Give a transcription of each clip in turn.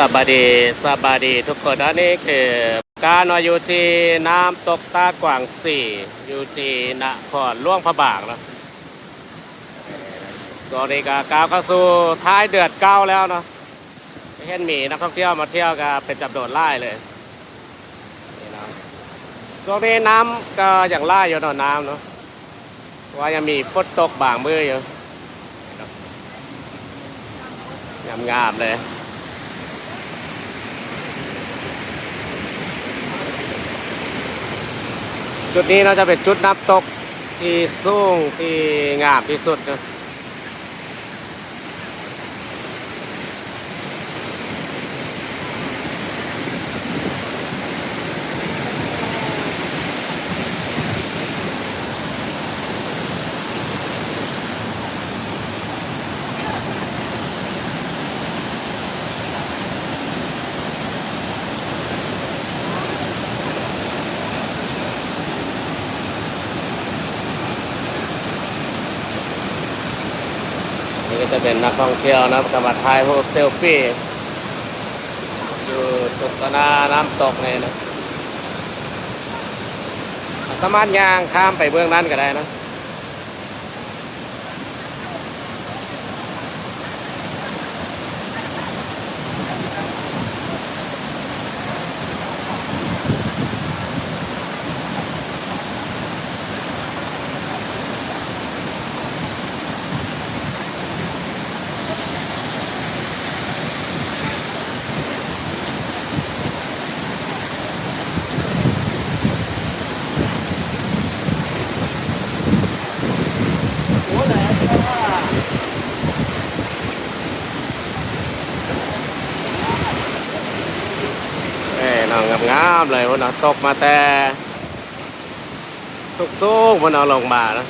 สบายดีสบายดีทุกคนอันนี้คือการอยู่ที่น้ำตกตากวางสี่อยู่ที่นครล่วงพระบางเนาะตอนนี้ก็กาวเข้าสู่ท้ายเดือดเก้าแล้วเนาะเห็นมีนักท่องเที่ยวมาเที่ยวก็เป็นจับโดดไล่เลยนี่เนะช่วงนี้น้ำก็อย่างไล่อยู่เนาะน้ำเนาะว่ายังมีฝนตกบางมืออยู่งามๆเลย จุดนี้เราจะเป็นจุดน้ำตกที่สูงที่งามที่สุดนะ นี่ก็จะเป็นนักท่องเที่ยวนะกำลังถ่ายรูปเซลฟี่อยู่จุดตนาน้ำตกนี่นะสามารถย่างข้ามไปเบื้องนั้นก็ได้นะามเลยวันน้ตกมาแต่สุกสูงวันน้องลงมานะ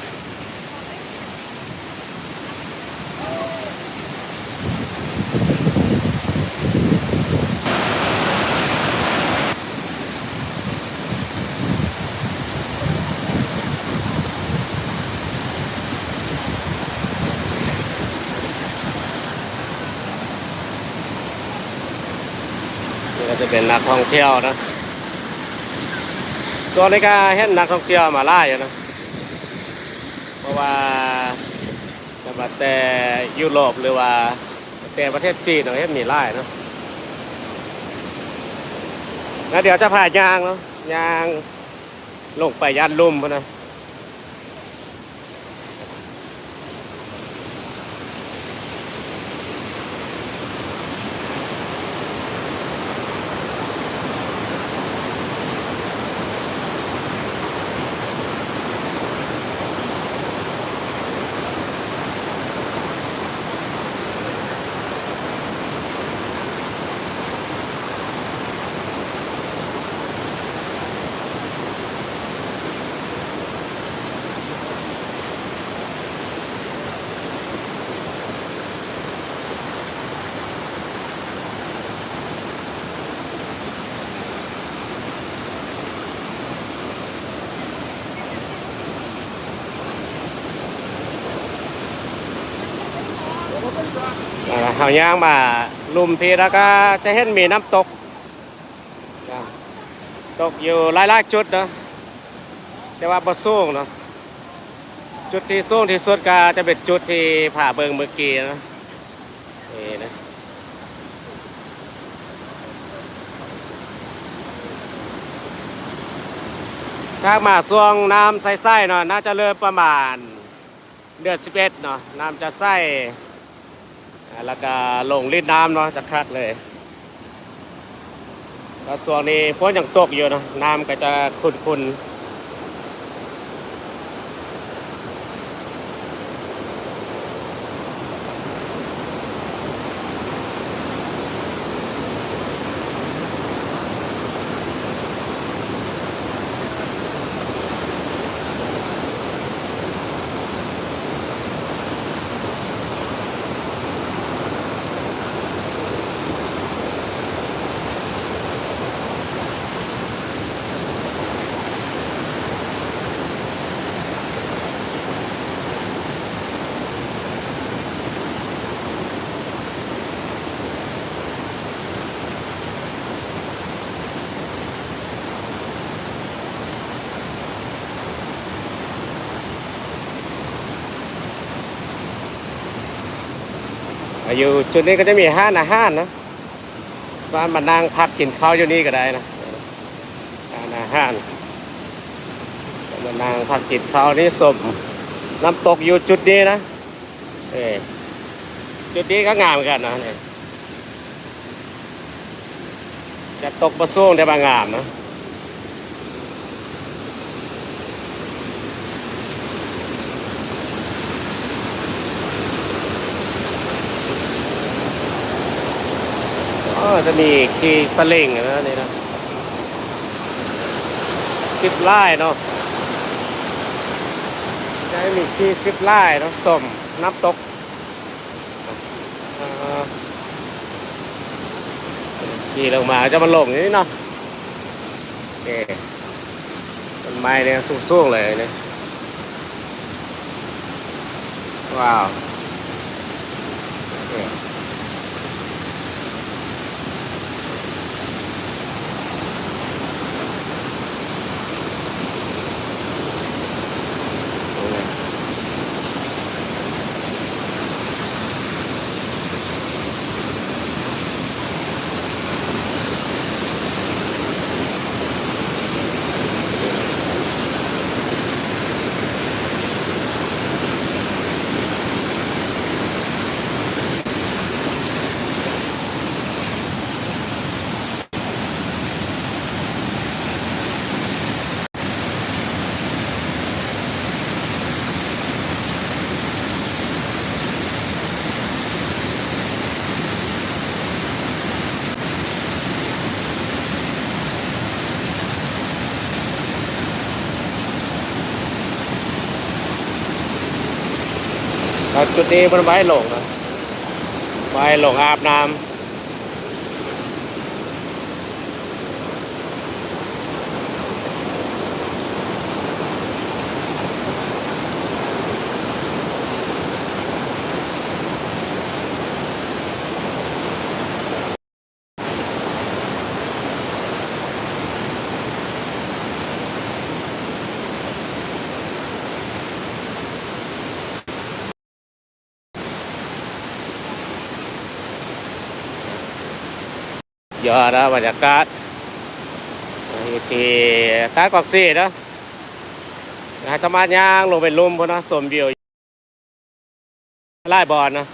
นี่ก็จะเป็นนักท่องเที่ยวนะ ส่วนนี้ก็เห็นนักท่องเที่ยวมาไล่อยู่นะเพราะว่าแต่ว่าแต่ยุโรปหรือว่าแต่ประเทศจีนเราเห็นมีไล่เนาะแล้วเดี๋ยวจะผ่ายางเนาะยางลงไปยานลุ่มพนะ เขาย่างมาลุมทีแล้วก็จะเห็นมีน้ำตก ตกอยู่หลายๆจุดเนาะแต่ว่าบ่สูงเนาะจุดที่สูงที่สุดก็จะเป็นจุดที่ผ่าเบิงเมื่อกี้นะนี่นะถ้ามาช่วงน้ำใสๆเนาะน่าจะเริ่มประมาณเดือน11เนาะน้ำจะใส่ แล้วก็ลงรีดน้ำเนาะจะคักเลยแล้วส่วนนี้ฝนยังตกอยู่เนาะน้ำก็จะขุ่น อยู่จุดนี้ก็จะมีห้านอาหารนะบ้านมานั่งพักกินข้าวอยู่นี่ก็ได้นะห้านอาหารมานั่งพักกินข้าวนี่สมน้ำตกอยู่จุดนี้นะเออจุดนี้ก็งามเหมือนกันนะจะตกประสูงแต่บางงามนะ จะมีคีสลิงนะนี่นะซิปไล่เนาะจะมีคีซิปไล่เนาะสมน้ำตกขี่ลงมาจะมาลงอย่างนี้เนาะโอเคต้นไม้เนี่ยสูงๆเลยเนี่ยว้าว จุดนี้มันไว้หลงนะไว้หลงอาบน้ำ ยอดนะบรรยากาศอยู่ที่ตาดกอกซีนะนะจะมาย่างลงไปลุ่มพนนะสมวิวไล่บอลนะ